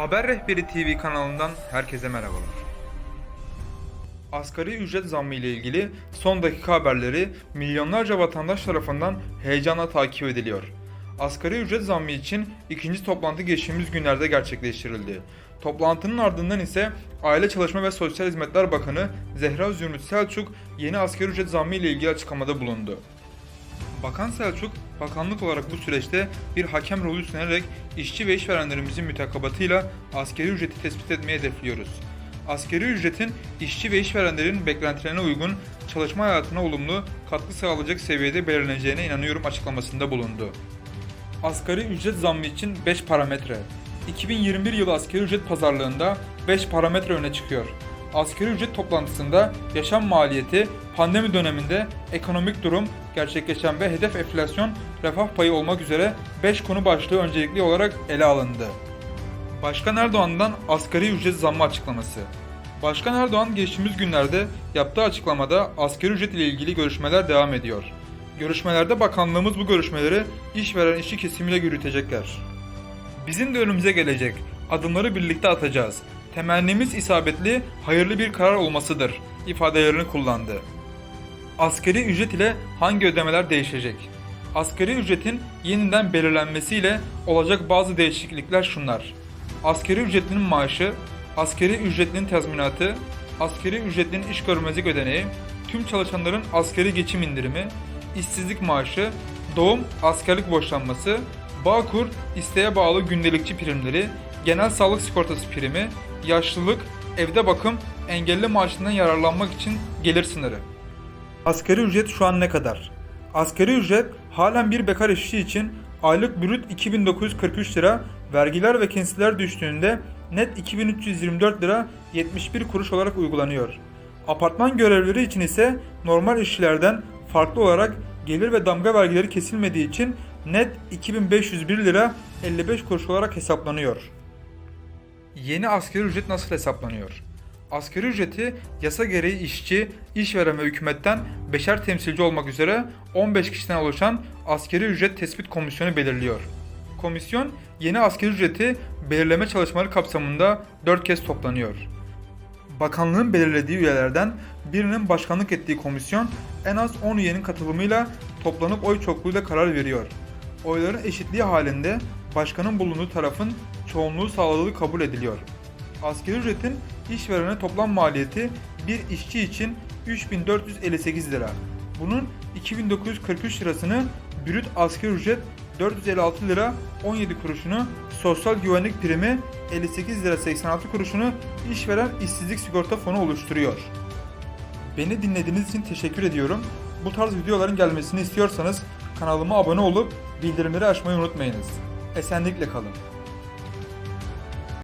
Haber Rehberi TV kanalından herkese merhabalar. Asgari ücret zammı ile ilgili son dakika haberleri milyonlarca vatandaş tarafından heyecanla takip ediliyor. Asgari ücret zammı için ikinci toplantı geçtiğimiz günlerde gerçekleştirildi. Toplantının ardından ise Aile Çalışma ve Sosyal Hizmetler Bakanı Zehra Zümrüt Selçuk yeni asgari ücret zammı ile ilgili açıklamada bulundu. Bakan Selçuk, bakanlık olarak bu süreçte bir hakem rolü üstlenerek işçi ve işverenlerimizin mütakabatıyla askeri ücreti tespit etmeyi hedefliyoruz. Askeri ücretin işçi ve işverenlerin beklentilerine uygun çalışma hayatına olumlu katkı sağlayacak seviyede belirleneceğine inanıyorum açıklamasında bulundu. Asgari ücret zammı için 5 parametre. 2021 yılı asgari ücret pazarlığında 5 parametre öne çıkıyor. Asgari ücret toplantısında yaşam maliyeti, pandemi döneminde ekonomik durum, gerçekleşen ve hedef enflasyon, refah payı olmak üzere 5 konu başlığı öncelikli olarak ele alındı. Başkan Erdoğan'dan asgari ücret zammı açıklaması. Başkan Erdoğan geçtiğimiz günlerde yaptığı açıklamada asgari ücret ile ilgili görüşmeler devam ediyor. Görüşmelerde bakanlığımız bu görüşmeleri işveren işçi kesimiyle yürütecekler. Bizim de önümüze gelecek. Adımları birlikte atacağız. Temennimiz isabetli, hayırlı bir karar olmasıdır ifadelerini kullandı. Asgari ücret ile hangi ödemeler değişecek? Asgari ücretin yeniden belirlenmesiyle olacak bazı değişiklikler şunlar. Asgari ücretlinin maaşı, asgari ücretlinin tazminatı, asgari ücretlinin iş görmezlik ödeneği, tüm çalışanların asgari geçim indirimi, işsizlik maaşı, doğum askerlik borçlanması, Bağkur isteğe bağlı gündelikçi primleri, genel sağlık sigortası primi, yaşlılık, evde bakım, engelli maaşından yararlanmak için gelir sınırı. Asgari ücret şu an ne kadar? Asgari ücret halen bir bekar işçi için aylık brüt 2943 lira, vergiler ve kesintiler düştüğünde net 2324 lira 71 kuruş olarak uygulanıyor. Apartman görevlileri için ise normal işçilerden farklı olarak gelir ve damga vergileri kesilmediği için net 2501 lira 55 kuruş olarak hesaplanıyor. Yeni asgari ücret nasıl hesaplanıyor? Asgari ücreti yasa gereği işçi, işveren ve hükümetten beşer temsilci olmak üzere 15 kişiden oluşan Asgari Ücret Tespit Komisyonu belirliyor. Komisyon yeni asgari ücreti belirleme çalışmaları kapsamında 4 kez toplanıyor. Bakanlığın belirlediği üyelerden birinin başkanlık ettiği komisyon en az 10 üyenin katılımıyla toplanıp oy çokluğuyla karar veriyor. Oyların eşitliği halinde başkanın bulunduğu tarafın çoğunluğu sağladığı kabul ediliyor. Asgari ücretin işverene toplam maliyeti bir işçi için 3458 lira. Bunun 2943 lirasını brüt asgari ücret 456 lira 17 kuruşunu, sosyal güvenlik primi 58 lira 86 kuruşunu işveren işsizlik sigorta fonu oluşturuyor. Beni dinlediğiniz için teşekkür ediyorum. Bu tarz videoların gelmesini istiyorsanız kanalıma abone olup bildirimleri açmayı unutmayınız. Esenlikle kalın.